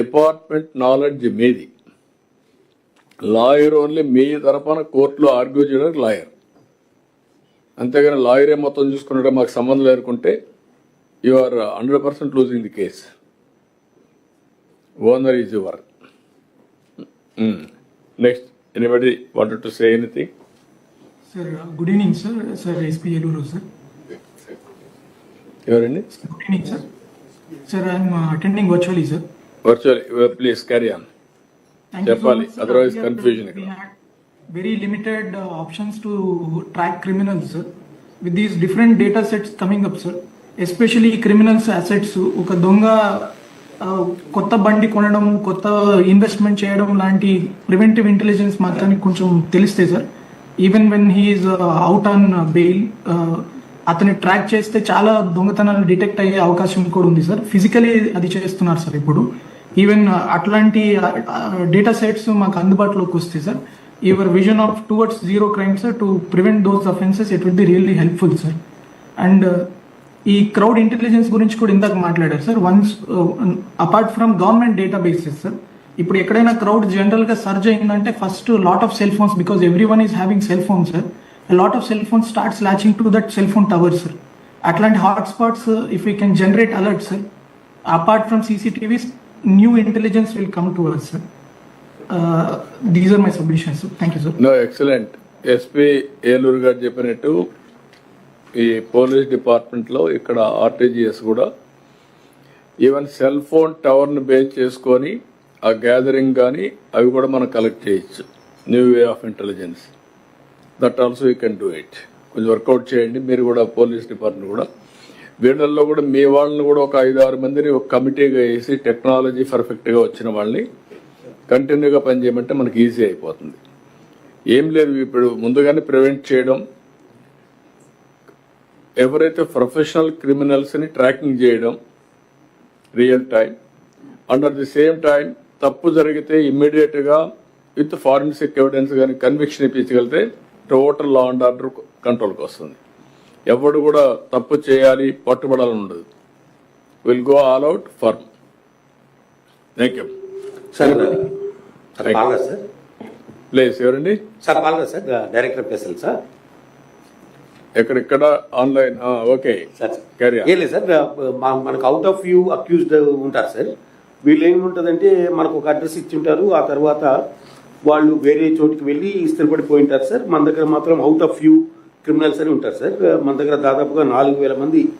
Department knowledge మీది. Lawyer only మీ తరపున కోర్టులో ఆర్గ్యూ చేయడానికి లాయర్. అంతేగాని లాయరే మొత్తం చూసుకున్నట్టు మాకు సంబంధం లేకుంటే you are hundred percent losing the case owner is your next anybody wanted to say anything sir good evening sir sir SP Eluru sir ఎవరండి good evening sir sir I'm attending virtually sir virtual please carry on చెప్పాలి, confusion ఇక్కడ. Very limited options to track criminals sir with these different data sets coming up sir especially criminals assets ఒక దొంగ కొత్త బండి కొనడం కొత్త investment చేయడం లాంటి ప్రివెంటివ్ ఇంటెలిజెన్స్ మాత్రానికి కొంచెం తెలిస్తే sir even when he is out on bail అతన్ని ట్రాక్ చేస్తే చాలా దొంగతనాలు డిటెక్ట్ అయ్యే అవకాశం కూడా ఉంది సార్ ఫిజికలీ అది చేస్తున్నారు సార్ ఇప్పుడు. ఈవెన్ అట్లాంటి డేటా సెట్స్ మాకు అందుబాటులోకి వస్తాయి sir your vision of towards zero crimes to prevent those offences it will be really helpful sir and ఈ క్రౌడ్ ఇంటెలిజెన్స్ గురించి కూడా ఇందాక మాట్లాడారు sir once apart from government data bases sir ఇప్పుడు ఎక్కడైనా క్రౌడ్ జనరల్గా సర్జ్ అయిందంటే first lot of cell phones because every one is having cell phone sir lot of cell phone starts latching to that cell phone tower sir అట్లాంటి hot spots if you can generate alert sir apart from CCTVs new intelligence will come to us sir these are my submissions thank you sir no excellent SP Eluru గారు చెప్పినట్టు ఈ police డిపార్ట్మెంట్లో ఇక్కడ RTGS కూడా even cell phone టవర్ని base చేసుకొని ఆ gathering కానీ అవి కూడా మనం కలెక్ట్ చేయొచ్చు. New way of intelligence that also you can do it కొంచెం వర్కౌట్ చేయండి. మీరు కూడా పోలీస్ డిపార్ట్మెంట్ కూడా వీళ్ళల్లో కూడా మీ వాళ్ళని కూడా ఒక ఐదు ఆరు మందిని ఒక కమిటీగా వేసి టెక్నాలజీ పర్ఫెక్ట్గా వచ్చిన వాళ్ళని కంటిన్యూగా పనిచేయమంటే మనకి ఈజీ అయిపోతుంది. ఏం లేదు ఇప్పుడు ముందుగానే ప్రివెంట్ చేయడం. ఎవరైతే ప్రొఫెషనల్ క్రిమినల్స్ని ట్రాకింగ్ చేయడం real time and at the same time తప్పు జరిగితే ఇమ్మీడియట్గా విత్ ఫారెన్సిక్ ఎవిడెన్స్ కానీ కన్విక్షన్ ఇప్పించగలిగితే టోటల్ లా అండ్ ఆర్డర్ కంట్రోల్కి వస్తుంది. ఎవడు కూడా తప్పు చేయాలి పట్టుబడాలని ఉండదు. Will go all out firm thank you sir sir place ఎవరండి? సార్ పాల్గా సార్ డైరెక్టర్ పేసల్ సార్. ఎక్కడెక్కడ? Online okay sir. ఏం లేదు సార్ మనకు అవుట్ ఆఫ్ వ్యూ అక్యూజ్డ్ ఉంటారు సార్. వీళ్ళు ఏముంటుందంటే మనకు ఒక అడ్రస్ ఇచ్చి ఉంటారు ఆ తర్వాత వాళ్ళు వేరే చోటికి వెళ్ళి స్థిరపడిపోయి ఉంటారు సార్. మన దగ్గర మాత్రం అవుట్ ఆఫ్ వ్యూ క్రిమినల్స్ అని ఉంటారు సార్. మన దగ్గర దాదాపుగా నాలుగు వేల మంది